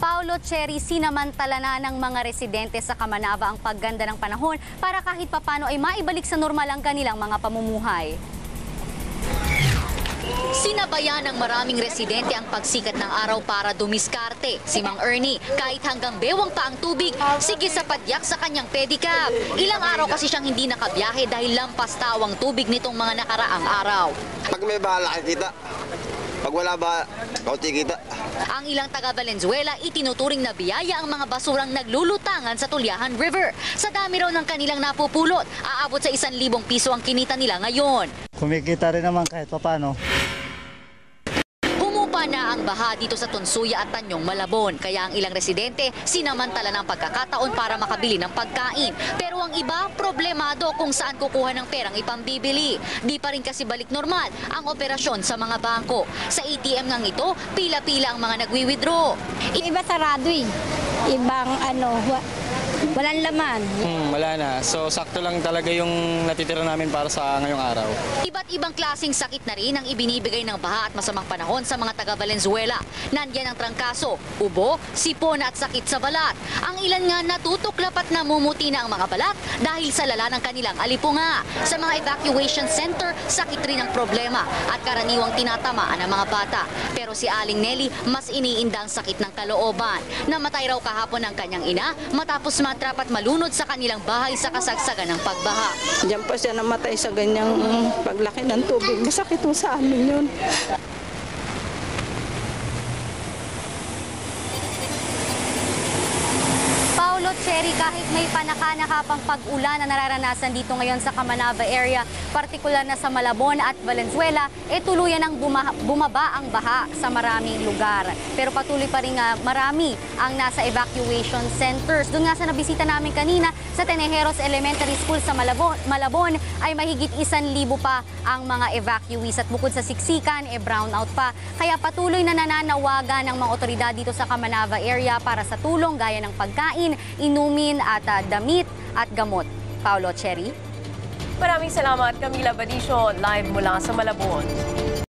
Paulo Cherry, sinamantala na ng mga residente sa Kamanava ang pagganda ng panahon para kahit papano ay maibalik sa normal ang kanilang mga pamumuhay. Sinabayan ng maraming residente ang pagsikat ng araw para dumiskarte. Si Mang Ernie, kahit hanggang bewang pa ang tubig, sige sa padyak sa kanyang pedicab. Ilang araw kasi siyang hindi nakabiyahe dahil lampas tawang tubig nitong mga nakaraang araw. Pag may bahala kita. Pag wala ba, kaunti kita. Ang ilang taga Valenzuela itinuturing na biyaya ang mga basurang naglulutangan sa Tulyahan River. Sa dami raw ng kanilang napupulot, aabot sa isang libong piso ang kinita nila ngayon. Kumikita rin naman kahit papano. Humupa na ang baha dito sa Tunsuya at Tanyong Malabon. Kaya ang ilang residente sinamantala ng pagkakataon para makabili ng pagkain. Pero ang iba, problemado kung saan kukuha ng perang ipambibili. Di pa rin kasi balik normal ang operasyon sa mga bangko. Sa ATM ngang ito, pila-pila ang mga nagwi-withdraw. Iba sarado eh. Ibang ano, walang laman. Hmm, wala na. So sakto lang talaga yung natitira namin para sa ngayong araw. Iba't ibang klasing sakit na rin ang ibinibigay ng baha at masamang panahon sa mga taga Valenzuela. Nandyan ang trangkaso, ubo, sipon at sakit sa balat. Ang ilan nga natutuklap at namumuti na ang mga balat dahil sa lala ng kanilang alipunga. Sa mga evacuation center, sakit rin ang problema at karaniwang tinatamaan ang mga bata. Pero si Aling Nelly, mas iniinda ang sakit ng kalooban. Namatay raw kahapon ang kanyang ina matapos matrap at malunod sa kanilang bahay sa kasagsagan ng pagbaha. Diyan pa siya namatay sa ganyang paglaki ng tubig. Masakit po sa amin yun. Paulo Cherry, kahit may panaka-naka pang pag-ulan na nararanasan dito ngayon sa Kamanava area, partikular na sa Malabon at Valenzuela, eh tuluyan ang buma- bumaba ang baha sa maraming lugar. Pero patuloy pa rin nga marami ang nasa evacuation centers. Doon nga sa nabisita namin kanina sa Tenejeros Elementary School sa Malabon, Malabon ay mahigit isan libo pa ang mga evacuees at bukod sa siksikan, eh brownout pa. Kaya patuloy na nananawagan ng mga otoridad dito sa Kamanava area para sa tulong gaya ng pagkain, inumin at ah, damit at gamot. Paulo Cherry? Maraming salamat Camila Badicio live mula sa Malabon.